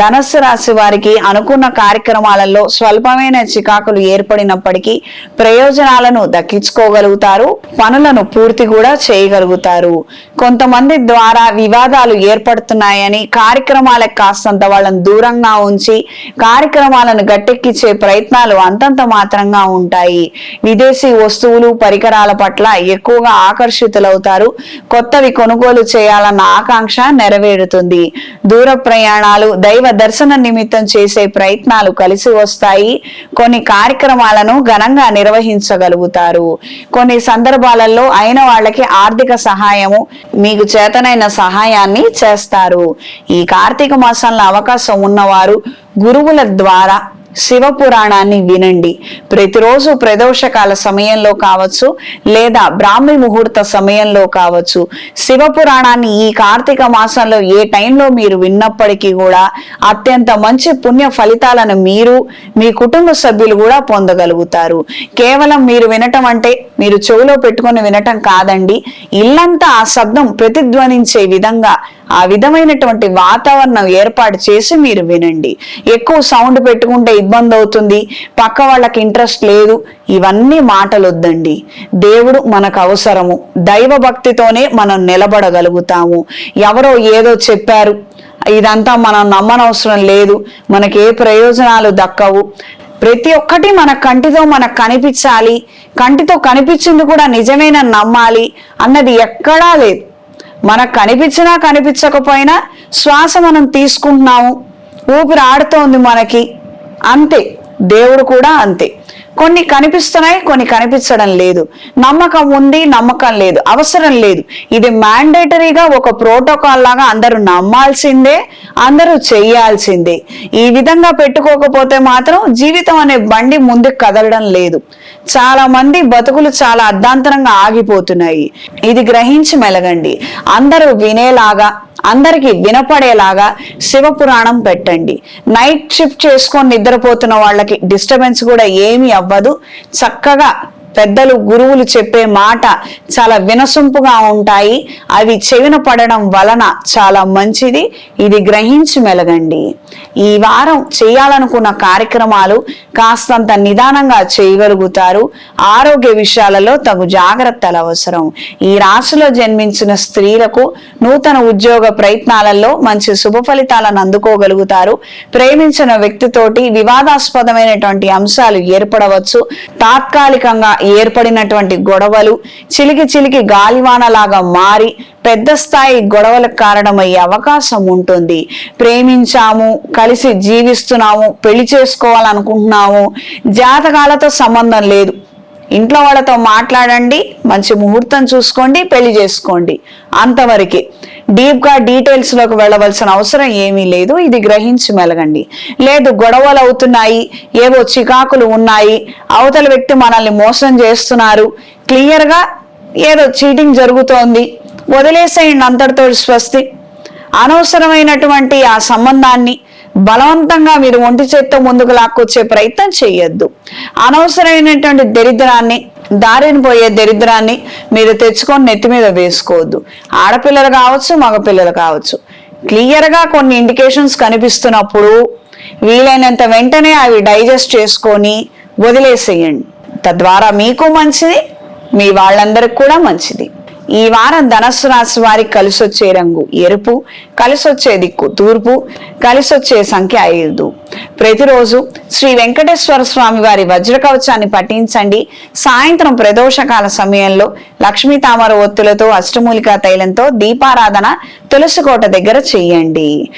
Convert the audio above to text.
ధనస్సు రాశి వారికి అనుకున్న కార్యక్రమాలలో స్వల్పమైన చికాకులు ఏర్పడినప్పటికీ ప్రయోజనాలను దక్కించుకోగలుగుతారు పనులను పూర్తి కూడా చేయగలుగుతారు. కొంతమంది ద్వారా వివాదాలు ఏర్పడుతున్నాయని కార్యక్రమాలకు కాస్తంత వాళ్ళని దూరంగా ఉంచి కార్యక్రమాలను గట్టెక్కించే ప్రయత్నాలు అంతంత మాత్రంగా ఉంటాయి. విదేశీ వస్తువులు పరికరాల పట్ల ఎక్కువగా ఆకర్షితులవుతారు. కొత్తవి కొనుగోలు చేయాలన్న ఆకాంక్ష నెరవేరుతుంది. దూర ప్రయాణాలు దైవ దర్శన నిమిత్తం చేసే ప్రయత్నాలు కలిసి వస్తాయి. కొన్ని కార్యక్రమాలను ఘనంగా నిర్వహించగలుగుతారు. కొన్ని సందర్భాలలో అయిన వాళ్ళకి ఆర్థిక సహాయము మీకు చేతనైన సహాయాన్ని చేస్తారు. ఈ కార్తీక మాసంలో అవకాశం ఉన్నవారు గురువుల ద్వారా శివ పురాణాన్ని వినండి. ప్రతిరోజు ప్రదోషకాల సమయంలో కావచ్చు లేదా బ్రాహ్మీ ముహూర్త సమయంలో కావచ్చు. శివ పురాణాన్ని ఈ కార్తీక మాసంలో ఏ టైంలో మీరు విన్నప్పటికీ కూడా అత్యంత మంచి పుణ్య ఫలితాలను మీరు మీ కుటుంబ సభ్యులు కూడా పొందగలుగుతారు. కేవలం మీరు వినటం అంటే మీరు చెవిలో పెట్టుకొని వినటం కాదండి. ఇల్లంతా ఆ శబ్దం ప్రతిధ్వనించే విధంగా ఆ విధమైనటువంటి వాతావరణం ఏర్పాటు చేసి మీరు వినండి. ఎక్కువ సౌండ్ పెట్టుకుంటే ఇబ్బంది అవుతుంది. పక్క వాళ్ళకి ఇంట్రెస్ట్ లేదు. ఇవన్నీ మాటలు వద్దండి దేవుడు మనకు అవసరము. దైవ భక్తితోనే మనం నిలబడగలుగుతాము. ఎవరో ఏదో చెప్పారు. ఇదంతా మనం నమ్మనవసరం లేదు. మనకి ఏ ప్రయోజనాలు దక్కవు. ప్రతి ఒక్కటి మన కంటితో మనకు కనిపించాలి. కంటితో కనిపించింది కూడా నిజమేన నమ్మాలి అన్నది ఎక్కడా లేదు. మనకు కనిపించినా కనిపించకపోయినా శ్వాస మనం తీసుకుంటున్నాము. ఊపిరి ఆడుతోంది మనకి. అంతే. దేవుడు కూడా అంతే. కొన్ని కనిపిస్తున్నాయి కొన్ని కనిపించడం లేదు. నమ్మకం ఉంది నమ్మకం లేదు అవసరం లేదు. ఇది మ్యాండేటరీగా ఒక ప్రోటోకాల్ లాగా అందరూ నమ్మాల్సిందే అందరూ చేయాల్సిందే. ఈ విధంగా పెట్టుకోకపోతే మాత్రం జీవితం అనే బండి ముందుకు కదలడం లేదు. చాలా మంది బతుకులు చాలా అర్ధాంతరంగా ఆగిపోతున్నాయి. ఇది గ్రహించి మెలగండి. అందరూ వినేలాగా అందరికి వినపడేలాగా శివపురాణం పెట్టండి. నైట్ షిఫ్ట్ చేసుకొని నిద్రపోతున్న వాళ్ళకి డిస్టర్బెన్స్ కూడా ఏమీ అవ్వదు. చక్కగా పెద్దలు గురువులు చెప్పే మాట చాలా వినసొంపుగా ఉంటాయి. అవి చెవిన పడడం వలన చాలా మంచిది. ఇది గ్రహించి మెలగండి. ఈ వారం చేయాలనుకున్న కార్యక్రమాలు కాస్తంత నిదానంగా చేయగలుగుతారు. ఆరోగ్య విషయాలలో తగు జాగ్రత్తలు అవసరం. ఈ రాశిలో జన్మించిన స్త్రీలకు నూతన ఉద్యోగ ప్రయత్నాలలో మంచి శుభ ఫలితాలను అందుకోగలుగుతారు. ప్రేమించిన వ్యక్తితోటి వివాదాస్పదమైనటువంటి అంశాలు ఏర్పడవచ్చు. తాత్కాలికంగా ఏర్పడినటువంటి గొడవలు చిలికి చిలికి గాలివానలాగా మారి పెద్ద స్థాయి గొడవలకు కారణమయ్యే అవకాశం ఉంటుంది. ప్రేమించాము కలిసి జీవిస్తున్నాము పెళ్ళి చేసుకోవాలనుకుంటున్నాము జాతకాలతో సంబంధం లేదు. ఇంట్లో వాళ్ళతో మాట్లాడండి మంచి ముహూర్తం చూసుకోండి పెళ్ళి చేసుకోండి. అంతవరకే డీప్గా డీటెయిల్స్లోకి వెళ్ళవలసిన అవసరం ఏమీ లేదు ఇది గ్రహించి మెలగండి. లేదు గొడవలు అవుతున్నాయి ఏవో చికాకులు ఉన్నాయి అవతల వ్యక్తి మనల్ని మోసం చేస్తున్నారు క్లియర్గా ఏదో చీటింగ్ జరుగుతోంది వదిలేసేయండి అంతటితో స్వస్తి. అనవసరమైనటువంటి ఆ సంబంధాన్ని బలవంతంగా మీరు ఒంటి చేత్తో ముందుకు లాక్కొచ్చే ప్రయత్నం చేయొద్దు. అనవసరమైనటువంటి దరిద్రాన్ని దారిని పోయే దరిద్రాన్ని మీరు తెచ్చుకొని నెత్తి మీద వేసుకోవద్దు. ఆడపిల్లలు కావచ్చు మగపిల్లలు కావచ్చు. క్లియర్గా కొన్ని ఇండికేషన్స్ కనిపిస్తున్నప్పుడు వీలైనంత వెంటనే అవి డైజెస్ట్ చేసుకొని వదిలేసేయండి. తద్వారా మీకు మంచిది మీ వాళ్ళందరికి కూడా మంచిది. ఈ వారం ధనస్సు రాశి వారికి కలిసొచ్చే రంగు ఎరుపు కలిసొచ్చే దిక్కు తూర్పు కలిసొచ్చే సంఖ్య ఐదు. ప్రతిరోజు శ్రీ వెంకటేశ్వర స్వామి వారి వజ్ర కవచాన్ని పఠించండి. సాయంత్రం ప్రదోషకాల సమయంలో లక్ష్మీ తామర ఒత్తులతో అష్టమూలికా తైలంతో దీపారాధన తులసికోట దగ్గర చేయండి.